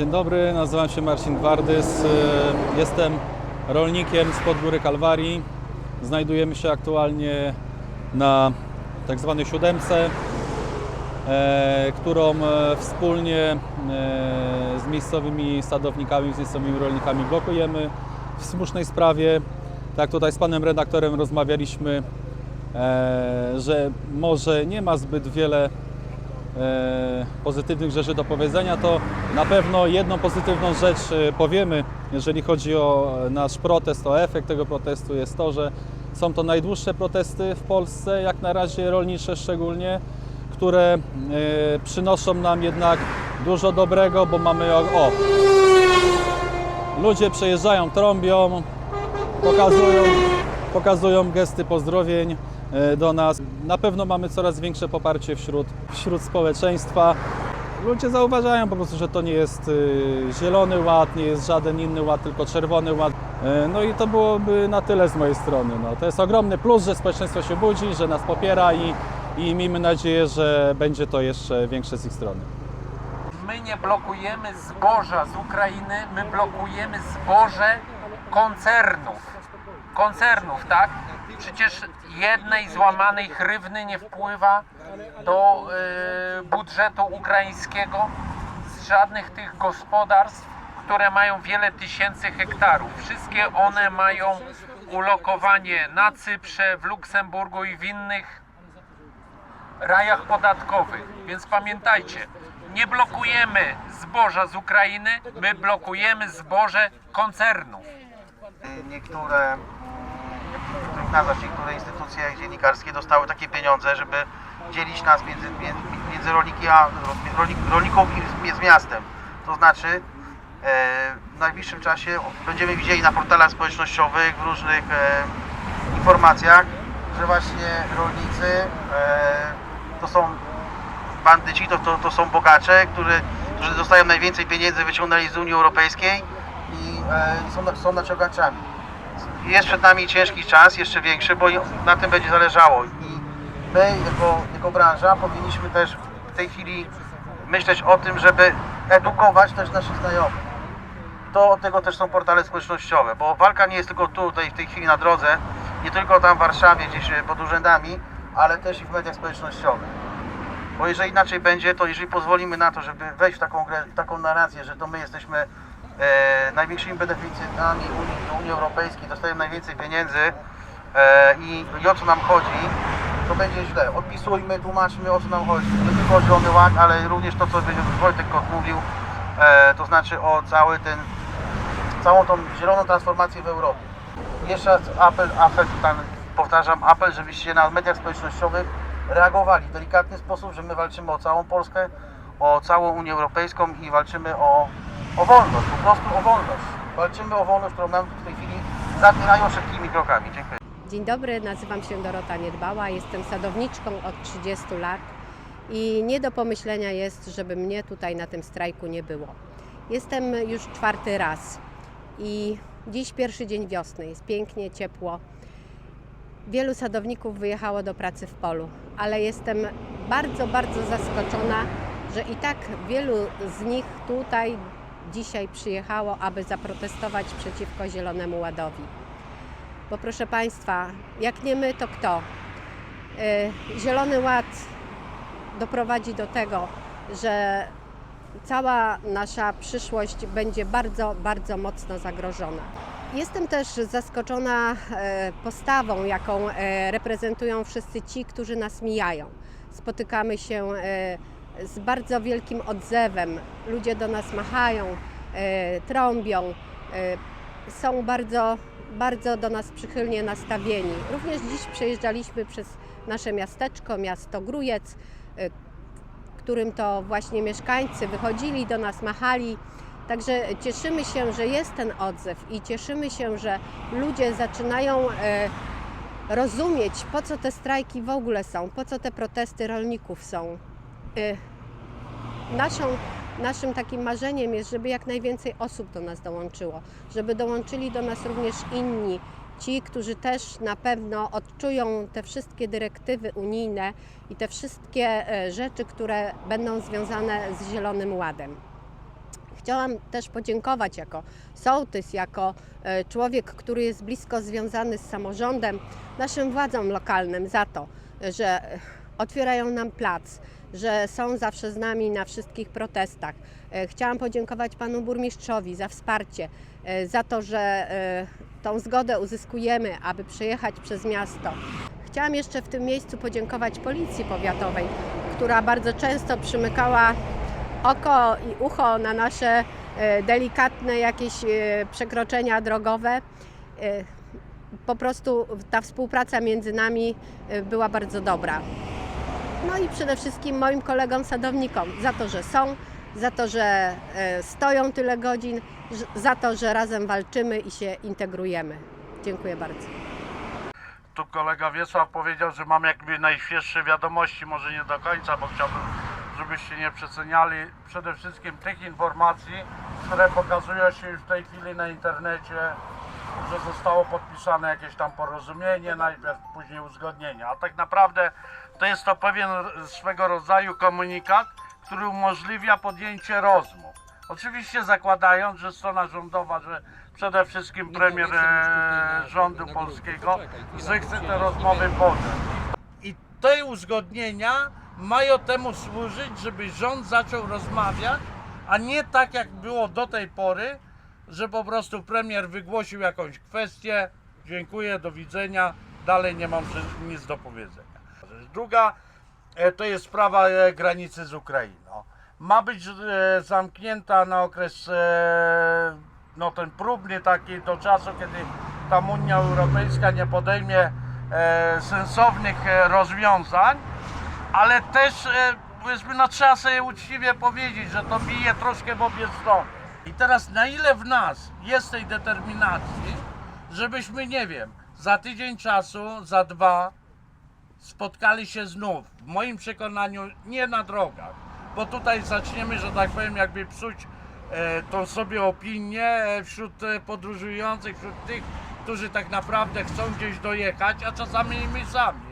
Dzień dobry, nazywam się Marcin Gwardys. y, Jestem rolnikiem z Podgóry Kalwarii. Znajdujemy się aktualnie na tak zwanej siódemce, e, którą e, wspólnie e, z miejscowymi sadownikami, z miejscowymi rolnikami blokujemy w słusznej sprawie. Tak tutaj z panem redaktorem rozmawialiśmy, e, że może nie ma zbyt wiele e, pozytywnych rzeczy do powiedzenia, to na pewno jedną pozytywną rzecz e, powiemy, jeżeli chodzi o nasz protest, o efekt tego protestu jest to, że są to najdłuższe protesty w Polsce, jak na razie rolnicze szczególnie, które e, przynoszą nam jednak dużo dobrego, bo mamy o, ludzie przejeżdżają, trąbią, pokazują, pokazują gesty pozdrowień. e, do nas. Na pewno mamy coraz większe poparcie wśród, wśród społeczeństwa. Ludzie zauważają po prostu, że to nie jest y, zielony ład, nie jest żaden inny ład, tylko czerwony ład. E, No i to byłoby na tyle z mojej strony. No, to jest ogromny plus, że społeczeństwo się budzi, że nas popiera i, i miejmy nadzieję, że będzie to jeszcze większe z ich strony. My nie blokujemy zboża z Ukrainy, my blokujemy zboże koncernów. Koncernów, tak? Przecież jednej złamanej hrywny nie wpływa do y, budżetu ukraińskiego z żadnych tych gospodarstw, które mają wiele tysięcy hektarów. Wszystkie one mają ulokowanie na Cyprze, w Luksemburgu i w innych rajach podatkowych. Więc pamiętajcie, nie blokujemy zboża z Ukrainy, my blokujemy zboże koncernów. niektóre, których nazwać, niektóre instytucje dziennikarskie dostały takie pieniądze, żeby dzielić nas między, między, rolniki a, rolnik, rolników i z, miastem. To znaczy e, w najbliższym czasie będziemy widzieli na portalach społecznościowych, w różnych e, informacjach, że właśnie rolnicy e, to są bandyci, to, to, to są bogacze, którzy, którzy dostają najwięcej pieniędzy, wyciągnęli z Unii Europejskiej i są, są naciągaczami. Jest przed nami ciężki czas, jeszcze większy, bo na tym będzie zależało. I my jako, jako branża powinniśmy też w tej chwili myśleć o tym, żeby edukować też naszych znajomych. To od tego też są portale społecznościowe, bo walka nie jest tylko tutaj w tej chwili na drodze, nie tylko tam w Warszawie, gdzieś e, pod urzędami, ale też i w mediach społecznościowych. Bo jeżeli inaczej będzie, to jeżeli pozwolimy na to, żeby wejść w taką grę, taką narrację, że to my jesteśmy e, największymi beneficjentami Unii, Unii Europejskiej, dostajemy najwięcej pieniędzy e, i, i o co nam chodzi, to będzie źle. Odpisujmy, tłumaczmy o co nam chodzi. Nie tylko o Zielony Ład, ale również to, co Wojtek Kot mówił, e, to znaczy o cały ten, całą tą zieloną transformację w Europie. Jeszcze raz apel, apel, powtarzam, apel, żebyście na mediach społecznościowych reagowali w delikatny sposób, że my walczymy o całą Polskę, o całą Unię Europejską i walczymy o, o wolność, po prostu o wolność. Walczymy o wolność, którą nam w tej chwili zabierają szybkimi krokami. Dziękuję. Dzień dobry, nazywam się Dorota Niedbała, jestem sadowniczką od 30 lat i nie do pomyślenia jest, żeby mnie tutaj na tym strajku nie było. Jestem już czwarty raz i dziś pierwszy dzień wiosny, jest pięknie, ciepło. Wielu sadowników wyjechało do pracy w polu, ale jestem bardzo, bardzo zaskoczona, że i tak wielu z nich tutaj dzisiaj przyjechało, aby zaprotestować przeciwko Zielonemu Ładowi. Bo proszę Państwa, jak nie my, to kto? Y, Zielony Ład doprowadzi do tego, że cała nasza przyszłość będzie bardzo, bardzo mocno zagrożona. Jestem też zaskoczona e, postawą, jaką e, reprezentują wszyscy ci, którzy nas mijają. Spotykamy się e, z bardzo wielkim odzewem. Ludzie do nas machają, e, trąbią, e, są bardzo, bardzo do nas przychylnie nastawieni. Również dziś przejeżdżaliśmy przez nasze miasteczko, miasto Grujec, e, w którym to właśnie mieszkańcy wychodzili do nas, machali. Także cieszymy się, że jest ten odzew i cieszymy się, że ludzie zaczynają rozumieć, po co te strajki w ogóle są, po co te protesty rolników są. Naszą, naszym takim marzeniem jest, żeby jak najwięcej osób do nas dołączyło, żeby dołączyli do nas również inni, ci, którzy też na pewno odczują te wszystkie dyrektywy unijne i te wszystkie e, rzeczy, które będą związane z Zielonym Ładem. Chciałam też podziękować jako sołtys, jako e, człowiek, który jest blisko związany z samorządem, naszym władzom lokalnym za to, że otwierają nam plac, że są zawsze z nami na wszystkich protestach. E, Chciałam podziękować panu burmistrzowi za wsparcie, e, za to, że e, tą zgodę uzyskujemy, aby przejechać przez miasto. Chciałam jeszcze w tym miejscu podziękować Policji Powiatowej, która bardzo często przymykała oko i ucho na nasze delikatne jakieś przekroczenia drogowe. Po prostu ta współpraca między nami była bardzo dobra. No i przede wszystkim moim kolegom sadownikom za to, że są, za to, że e, stoją tyle godzin, za to, że razem walczymy i się integrujemy. Dziękuję bardzo. Tu kolega Wiesław powiedział, że mam jakby najświeższe wiadomości, może nie do końca, bo chciałbym, żebyście nie przeceniali przede wszystkim tych informacji, które pokazują się już w tej chwili na internecie, że zostało podpisane jakieś tam porozumienie, najpierw później uzgodnienie. A tak naprawdę to jest to pewien swego rodzaju komunikat, który umożliwia podjęcie rozmów. Oczywiście zakładając, że strona rządowa, że przede wszystkim premier e, rządu polskiego zechce te rozmowy podjąć. I te uzgodnienia mają temu służyć, żeby rząd zaczął rozmawiać, a nie tak jak było do tej pory, że po prostu premier wygłosił jakąś kwestię, dziękuję, do widzenia, dalej nie mam nic do powiedzenia. Druga e, to jest sprawa e, granicy z Ukrainą. Ma być e, zamknięta na okres no ten próbny taki do czasu, kiedy tam Unia Europejska nie podejmie sensownych rozwiązań, ale też powiedzmy, no trzeba sobie uczciwie powiedzieć, że to bije troszkę w obie strony. I teraz na ile w nas jest tej determinacji, żebyśmy, nie wiem, za tydzień czasu, za dwa, spotkali się znów, w moim przekonaniu, nie na drogach, bo tutaj zaczniemy, że tak powiem, jakby psuć e, tą sobie opinię e, wśród e, podróżujących, wśród tych, którzy tak naprawdę chcą gdzieś dojechać, a czasami i my sami.